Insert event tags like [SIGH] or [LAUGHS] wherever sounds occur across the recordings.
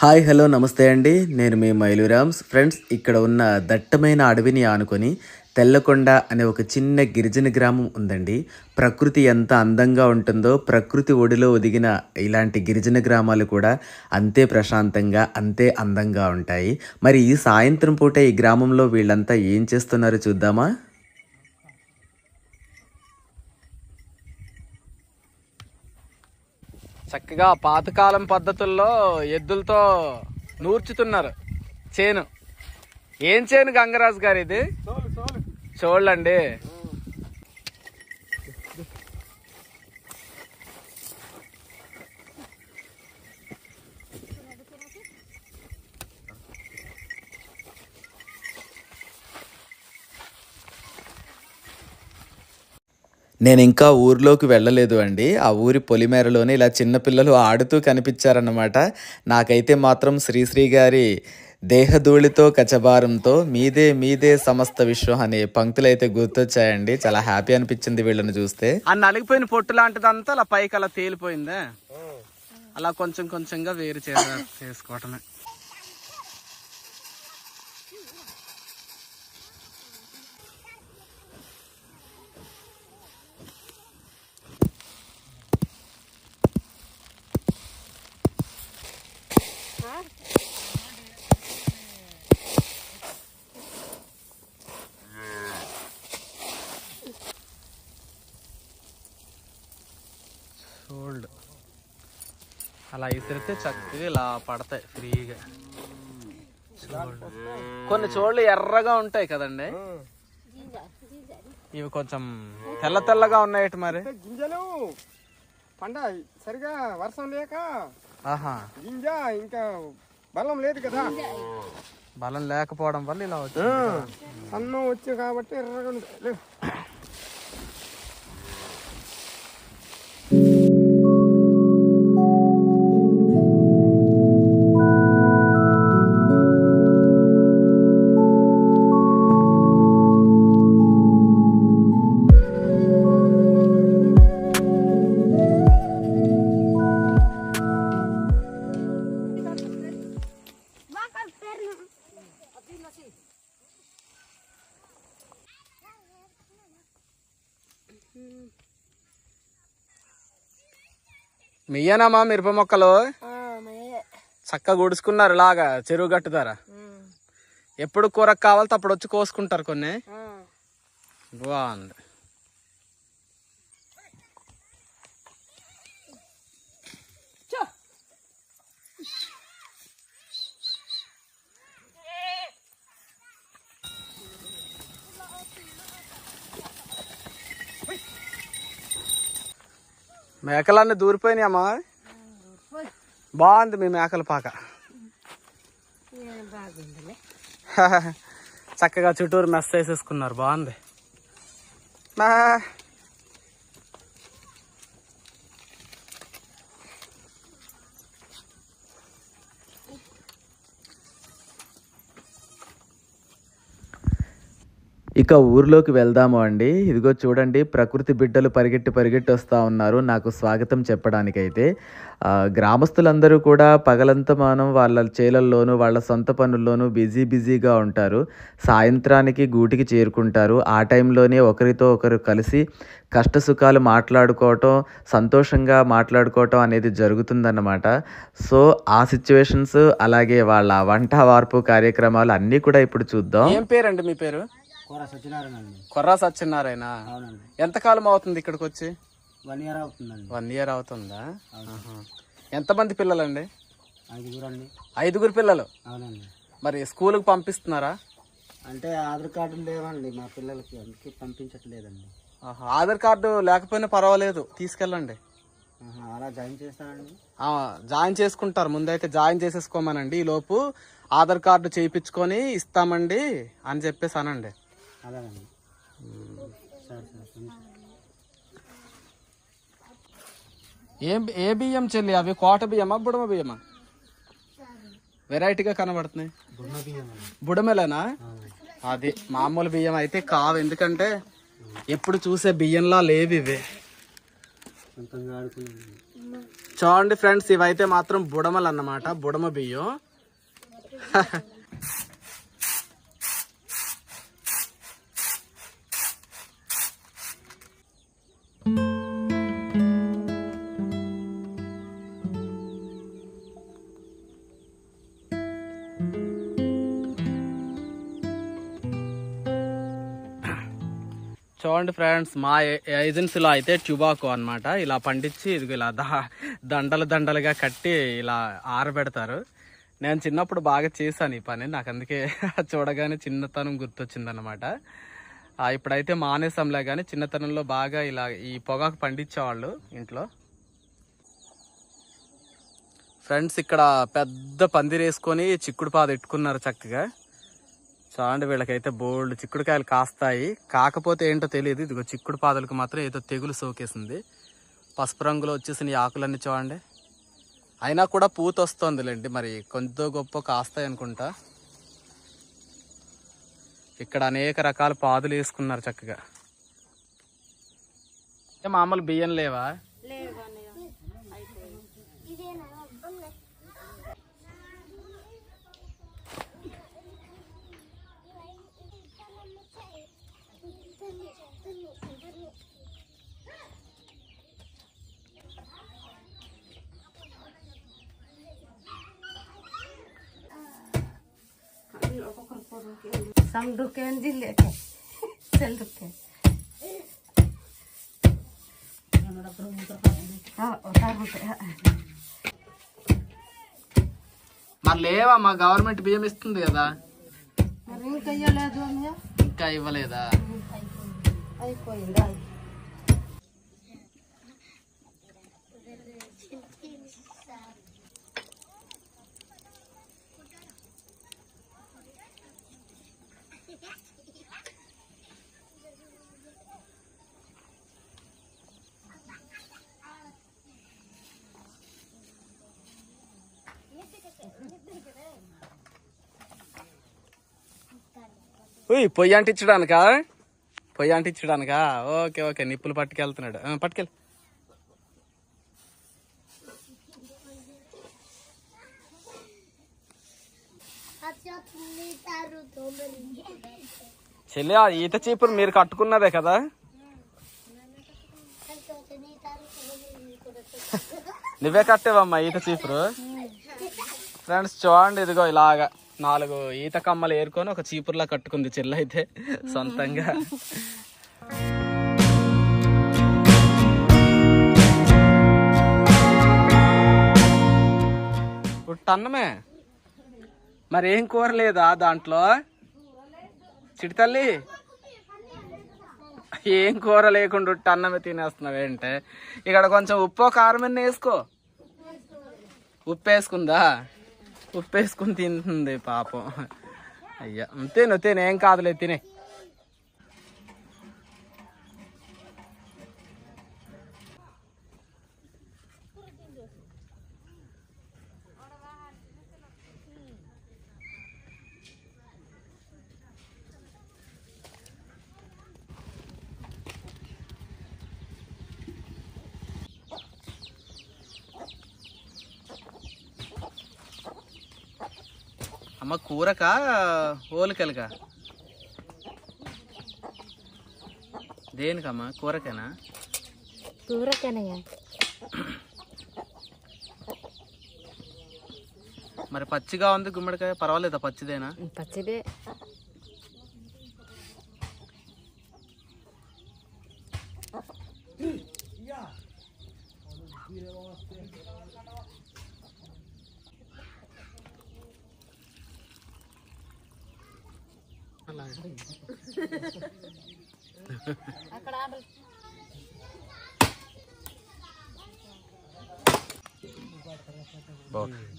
Hi hello నమస్తే అండి. నేను మీ మైలురామ్స్. ఫ్రెండ్స్ ఇక్కడ ఉన్న దట్టమైన అడవిని ఆనుకొని తెల్లకొండ అనే ఒక చిన్న గిరిజన గ్రామం ఉందండి. ప్రకృతి ఎంత అందంగా ఉంటుందో ప్రకృతి ఒడిలో ఒదిగిన ఇలాంటి గిరిజన గ్రామాలు కూడా అంతే ప్రశాంతంగా అంతే అందంగా ఉంటాయి. మరి ఈ సాయంత్రం పూట ఈ గ్రామంలో వీళ్ళంతా ఏం చేస్తున్నారో చూద్దామా? చక్కగా పాతకాలం పద్ధతుల్లో ఎద్దులతో నూర్చుతున్నారు. చేను. ఏం చేను గంగరాజు గారు ఇది చూడండి నేను ఇంకా ఊర్లోకి వెళ్ళలేదు అండి. ఆ ఊరి పొలిమేరలోనే ఇలా చిన్నపిల్లలు ఆడుతూ కనిపించారన్నమాట. నాకైతే మాత్రం శ్రీశ్రీ గారి దేహధూళితో కచబారంతో మీదే మీదే సమస్త విశ్వం అనే పంక్తులు అయితే గుర్తొచ్చాయండి. చాలా హ్యాపీ అనిపించింది వీళ్ళని చూస్తే. ఆ నలిగిపోయిన పొట్టు లాంటిదంతా అలా పైకి అలా తేలిపోయిందే? అలా కొంచెం కొంచెంగా వేరు చేసుకోవటమే చూడు అలా విసిరితే చక్కగా ఇలా పడతాయి ఫ్రీగా. కొన్ని చోళ్ళు ఎర్రగా ఉంటాయి కదండి. ఇవి కొంచెం తెల్ల తెల్లగా ఉన్నాయి మరి. గింజలు. పంట సరిగా వర్షం లేక ఆహా. గింజ ఇంకా బలం లేదు కదా. బలం లేకపోవడం వల్ల ఇలా వచ్చింది అన్నం వచ్చి కాబట్టి ఎర్రగా మెయ్యనమ్మా మిరప మొక్కలు? చక్కగా గుడుచుకున్నారు ఇలాగా చెరువు గట్టు ధర ఎప్పుడు కూరకు కావాలితే అప్పుడు వచ్చి కోసుకుంటారు కొన్ని. బాగుంది. మేకలన్నీ దూరిపోయినాయమ్మా బాగుంది మీ మేకల పాక. [LAUGHS] చక్కగా చుట్టూరు మెస్ వేసేసుకున్నారు బాగుంది ఇక ఊర్లోకి వెళ్దాము అండి. ఇదిగో చూడండి ప్రకృతి బిడ్డలు పరిగెట్టి పరిగెట్టి వస్తూ ఉన్నారు. నాకు స్వాగతం చెప్పడానికైతే. గ్రామస్తులందరూ కూడా పగలంతా మనం వాళ్ళ చేలల్లోనూ వాళ్ళ సొంత పనుల్లోనూ బిజీ బిజీగా ఉంటారు. సాయంత్రానికి గూటికి చేరుకుంటారు. ఆ టైంలోనే ఒకరితో ఒకరు కలిసి కష్ట సుఖాలు మాట్లాడుకోవటం సంతోషంగా మాట్లాడుకోవటం అనేది జరుగుతుందన్నమాట. సో ఆ సిచ్యువేషన్స్ అలాగే వాళ్ళ వంట వార్పు కార్యక్రమాలు అన్నీ కూడా ఇప్పుడు చూద్దాం. ఏం పేరండి మీ పేరు? కొర్రా సత్యనారాయణ? ఎంతకాలం అవుతుంది ఇక్కడికి వచ్చి వన్ ఇయర్ అవుతుందండి. వన్ ఇయర్ అవుతుందా. ఎంతమంది పిల్లలండి? ఐదుగురు అండి ఐదుగురు పిల్లలు? అవునండి. మరి స్కూల్కి పంపిస్తున్నారా? అంటే ఆధార్ కార్డు లేవండి మా పిల్లలకి అందుకే పంపించట్లేదండి. ఆధార్ కార్డు లేకపోయినా పర్వాలేదు తీసుకెళ్ళండి. అలా జాయిన్ చేస్తానండి జాయిన్ చేసుకుంటారు. ముందైతే జాయిన్ చేసేసుకోమనండి. ఈ లోపు ఆధార్ కార్డు చేయించుకొని ఇస్తామండి అని చెప్పేసి అనండి. అలాగండి సరే సరే కొంచెం. ఏం ఏ బియ్యం చెల్లి అవి? కోట బియ్యమా బుడమ బియ్యమా? వెరైటీగా కనబడుతున్నాయి. బుడమేలేనా? అది మామూలు బియ్యం అయితే కావు. ఎందుకంటే ఎప్పుడు చూసే బియ్యంలా లేవు ఇవి. చూడండి ఫ్రెండ్స్ ఇవైతే మాత్రం బుడమలు అన్నమాట బుడమ బియ్యం. చూడండి ఫ్రెండ్స్ మా ఏ- ఏజెన్సీలో అయితే ట్యుబాకు అనమాట ఇలా పండించి ఇది ఇలా దండలు దండలుగా కట్టి ఇలా ఆరబెడతారు. నేను చిన్నప్పుడు బాగా చేశాను ఈ పని. నాకు అందుకే [LAUGHS] చూడగానే చిన్నతనం గుర్తొచ్చిందనమాట ఇప్పుడైతే మానేసంలే కానీ చిన్నతనంలో బాగా ఇలా ఈ పొగాకు పండించేవాళ్ళు ఇంట్లో. ఫ్రెండ్స్ ఇక్కడ పెద్ద పందిరేసుకొని చిక్కుడు పాద ఎట్టుకున్నారు చక్కగా. చూడండి వీళ్ళకైతే బోల్డ్ చిక్కుడుకాయలు కాస్తాయి. కాకపోతే ఏంటో తెలియదు ఇదిగో చిక్కుడు పాదలకు మాత్రం ఏదో తెగులు సోకేసింది. పసుపు రంగులో వచ్చేసిన ఈ ఆకులన్నీ చూడండి. అయినా కూడా పూత వస్తుందిలేండి. మరి కొంత గొప్ప కాస్తాయి అనుకుంటా. ఇక్కడ అనేక రకాల పాదులు వేసుకున్నారు చక్కగా. ఏ మామూలు బియ్యం లేవా? లేవా? duke en dille ke. Sel duke. Ah, otar duke. మరి లేవా మా గవర్నమెంట్ బియ్యం ఇస్తుంది కదా మరి ఇంకా ఇయ్యలేదు అమ్మయ్య ఇంకా ఇవ్వలేదా అయిపోయిందా ఉయ్ పొయ్యి అంటించడానికా? పొయ్యి అంటించడానికా? ఓకే ఓకే నిప్పులు పట్టుకెళ్తున్నాడు. పట్టుకెళ్ళి చెల్లి ఆ ఈత చీపురు మీరు కట్టుకున్నదే కదా? నువ్వే కట్టేవమ్మా ఈత చీపురు? ఫ్రెండ్స్ చూడండి ఇదిగో ఇలాగా. నాలుగు ఈత కమ్మలు ఏరుకొని ఒక చీపుర్లా కట్టుకుంది చెల్లి అయితే. సొంతంగా. ఇప్పుడు అన్నమే మరి ఏం కూర లేదా దాంట్లో? చిడితల్లి ఏం కూర లేకుండా ఉట్టి అన్నమే తినేస్తున్నావు ఏంటే ఇక్కడ కొంచెం ఉప్పు కారం అన్న వేసుకో. ఉప్పు వేసుకుందా? ఉప్పు వేసుకుని తింటుంది పాపం. అయ్యా. తిను తిను ఏం కాదులే తినే. అమ్మ కూరకా ఓలికలకా దేనికమ్మా? కూరకేనా? కూరకేనయ్య. మరి పచ్చిగా ఉంది గుమ్మడికాయ పర్వాలేదా పచ్చిదేనా? పచ్చిదే.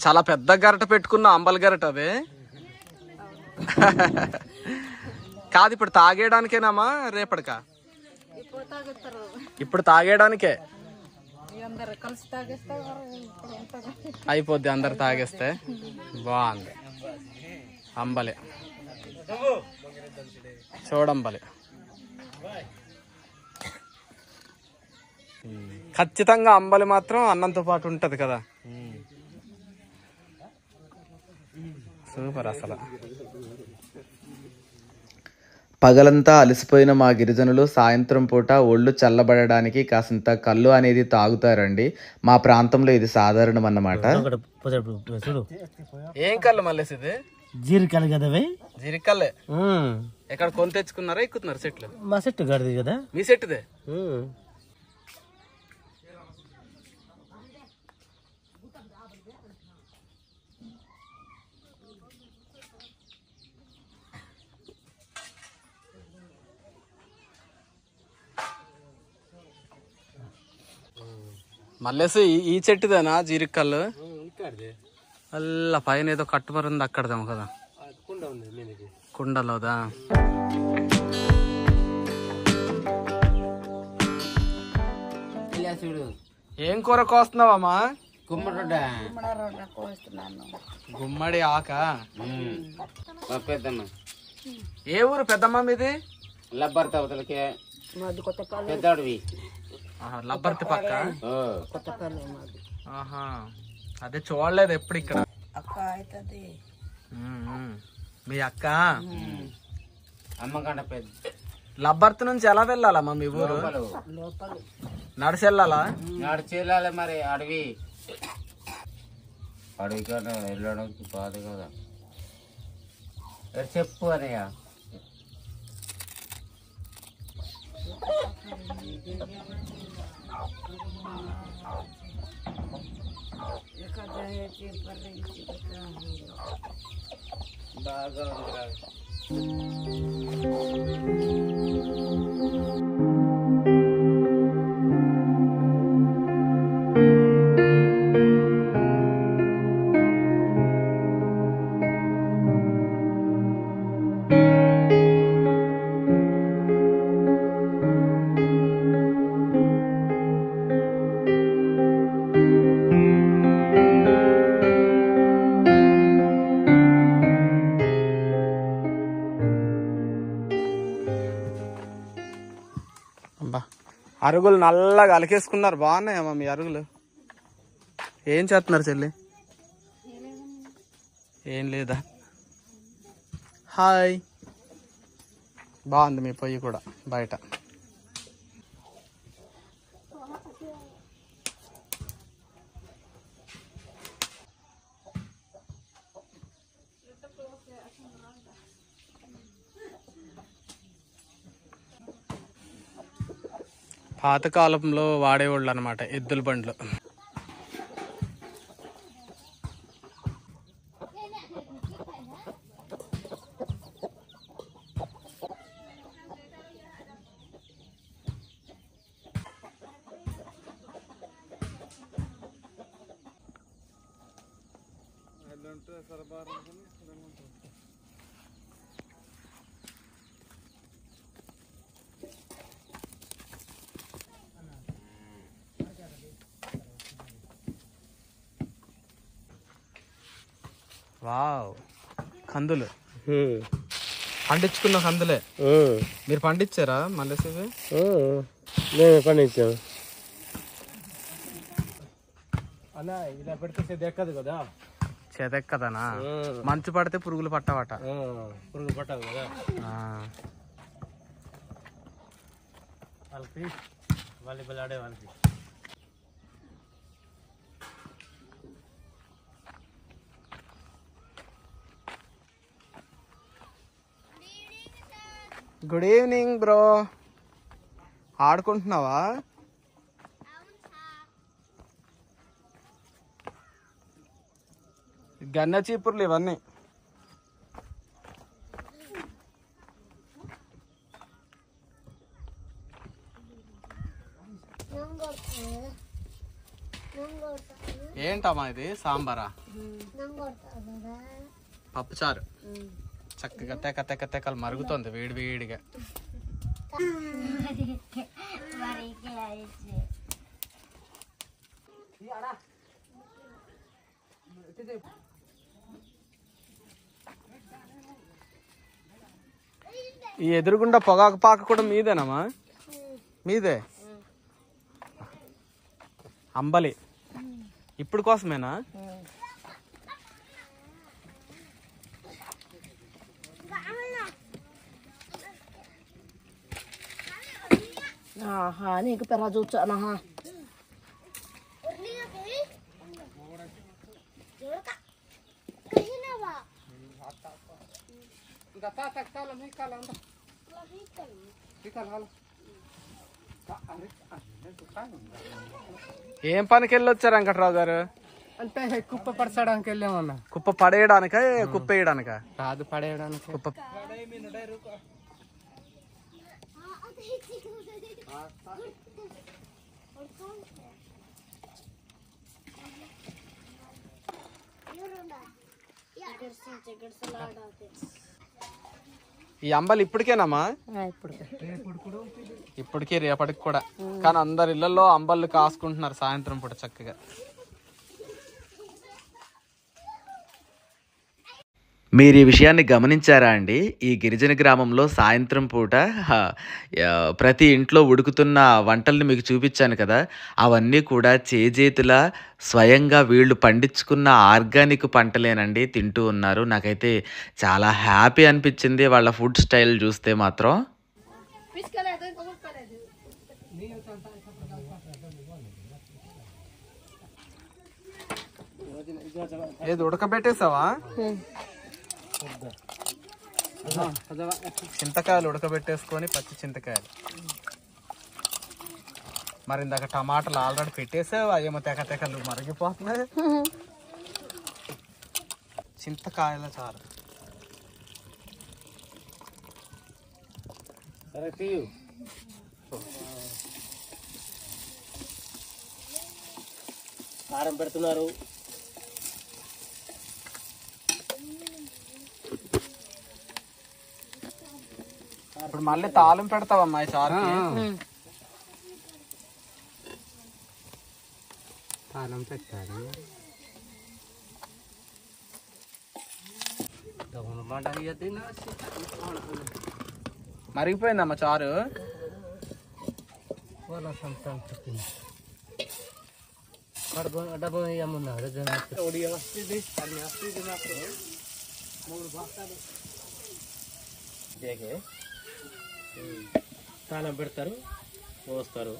చాలా పెద్ద గరట పెట్టుకున్న అంబల్ గరట అదే కాదు ఇప్పుడు తాగేయడానికేనామా రేపటికా? ఇప్పుడు తాగేయడానికే? అయిపోద్ది అందరు తాగేస్తే. బాగుంది. అంబలి. చూడంబలి. ఖచ్చితంగా అంబలి మాత్రం అన్నంతో పాటు ఉంటది కదా. సూపర్ అసలు. పగలంతా అలసిపోయిన మా గిరిజనులు సాయంత్రం పూట ఒళ్ళు చల్లబడడానికి కాసింత కళ్ళు అనేది తాగుతారండి. మా ప్రాంతంలో ఇది సాధారణం అన్నమాట. ఏం కళ్ళు మళ్ళీ ఇది? జీరికలు కదా జీరికల్లే. ఎక్కడ కొని తెచ్చుకున్నారా ఎక్కుతున్నారు సెట్లు? మా గడిది కదా. మీ సెట్దే మళ్ళేసి ఈ- చెట్టుదేనా జీరికల్లు అల్లా పైన ఏదో కట్టుమరు ఉంది అక్కడదేమో కదా. కుండలోదా? చూడు. ఏం కూర కోస్తున్నావమ్మా? కుమ్మరొడ్డ గుమ్మడి ఆక. పెద్దమ్మ. ఏ ఊరు పెద్దమ్మ మీది? లబ్బర్ తవతలకే పెద్దడివి. ఆహా, లబ్బర్తి పక్క? ఆహా అదే చూడలేదు ఎప్పుడు ఇక్కడ. మీ అక్క? అమ్మకంట పెద్ద. లబ్బర్తి నుంచి ఎలా వెళ్ళాలమ్మా మీ ఊరు? నడిచి వెళ్ళాలా నాడు చేయాలి మరి అడవి. అడవి కన్నా వెళ్ళడానికి బాధ కదా. చెప్పు అనయ్య एखाद्या ह्याचे पर्यंत बागा అరుగులు నల్లగా అలకేసుకున్నారు. బాగున్నాయమ్మా మీ అరుగులు. ఏం చేస్తున్నారు చెల్లి? ఏం లేదా? హాయ్. బాగుంది మీ పొయ్యి కూడా బయట. పాతకాలంలో వాడేవాళ్ళు అనమాట ఎద్దుల బండ్లు. వావ్. కందులు. పండించుకున్న కందులే. మీరు పండించారా మళ్ళీ నేను పండించాను అన్న ఇలా పెడితే దెక్కదు కదా. చేతెక్కదనా మంచు పడితే పురుగులు పట్టవట. పురుగు పట్టదు కదా. వాళ్ళకి వాలీబాల్ ఆడే వాళ్ళకి గుడ్ ఈవినింగ్ బ్రో ఆడుకుంటున్నావా? గన్న చీపుర్లు ఇవన్నీ. ఏంటమ్మా ఇది? సాంబారా? పప్పుచారు. చక్కగా తెక తెక తెకలు మరుగుతోంది వేడి వేడిగా. ఈ ఎదురుగుండా పొగాకు పాక కూడా మీదేనమ్మా? మీదే? అంబలి. ఇప్పుడు కోసమేనా? ఆహా నీకు పెర చూచాను ఆహా. ఏం పనికి వెళ్ళి వచ్చారు వెంకట్రావు గారు? అంటే కుప్ప పరచడానికి వెళ్ళామన్నా. కుప్ప పడేయడానిక కుప్ప వేయడానిక? కాదు పడేయడానికి. కుప్ప ఈ అంబలి ఇప్పటికేనమ్మా ఇప్పటికీ రేపటికి కూడా. కానీ అందరి ఇళ్ళలో అంబళ్ళు కాసుకుంటున్నారు సాయంత్రం పూట చక్కగా. మీరు ఈ విషయాన్ని గమనించారా అండి? ఈ గిరిజన గ్రామంలో సాయంత్రం పూట ప్రతి ఇంట్లో ఉడుకుతున్న వంటల్ని మీకు చూపించాను కదా అవన్నీ కూడా చేజేతుల స్వయంగా వీళ్ళు పండించుకున్న ఆర్గానిక్ పంటలేనండి తింటూ ఉన్నారు. నాకైతే చాలా హ్యాపీ అనిపించింది వాళ్ళ ఫుడ్ స్టైల్ చూస్తే మాత్రం. ఏది ఉడకబెట్టేసావా? చింతకాయలు ఉడకబెట్టేసుకొని పచ్చి చింతకాయలు. మరి ఇందాక టమాటాలు ఆల్రెడీ పెట్టేసావు అవేమో తెక తెకలు మరిగిపోతున్నాయి. చింతకాయల చారు. సరే తీయు. కారం పెడుతున్నారు. ఇప్పుడు మళ్ళీ తాళం పెడతావమ్మా ఈ చారు కారం పెట్టారు మాట మరిగిపోయిందమ్మా చారు. కడుపు తాళం పెడతారు పోస్తారు.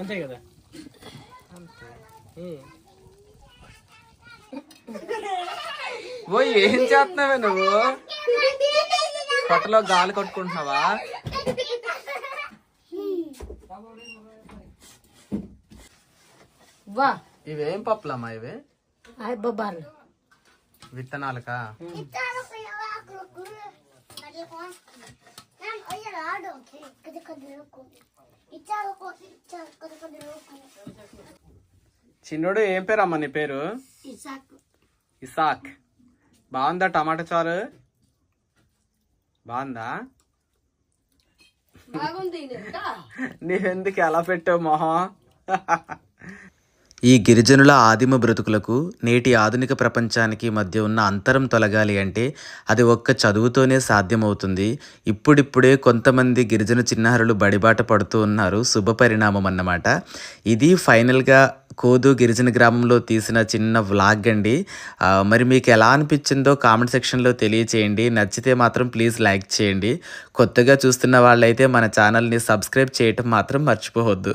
అంతే కదా. ఓ ఏం చేస్తున్నావే నువ్వు? పొట్టలో గాలి కొట్టుకుంటున్నావా? వా. ఇవేం పప్పులమ్మా ఇవి? బొబ్బాలు విత్తనాలకా? చిన్నోడు ఏం పేరు అమ్మ నీ పేరు? ఇసాక్. బాగుందా టమాటా చారు? బాగుందా? [LAUGHS] నీవెందుకు ఎలా పెట్టావు మొహం? [LAUGHS] ఈ గిరిజనుల ఆదిమ బ్రతుకులకు నేటి ఆధునిక ప్రపంచానికి మధ్య ఉన్న అంతరం తొలగాలి అంటే అది ఒక్క చదువుతోనే సాధ్యమవుతుంది. ఇప్పుడిప్పుడే కొంతమంది గిరిజన చిన్నారులు బడిబాట పడుతూ ఉన్నారు. శుభ పరిణామం అన్నమాట. ఇది ఫైనల్గా కోదు గిరిజన గ్రామంలో తీసిన చిన్న వ్లాగ్ అండి. మరి మీకు ఎలా అనిపించిందో కామెంట్ సెక్షన్లో తెలియచేయండి. నచ్చితే మాత్రం ప్లీజ్ లైక్ చేయండి. కొత్తగా చూస్తున్న వాళ్ళైతే మన ఛానల్ని సబ్స్క్రైబ్ చేయటం మాత్రం మర్చిపోవద్దు.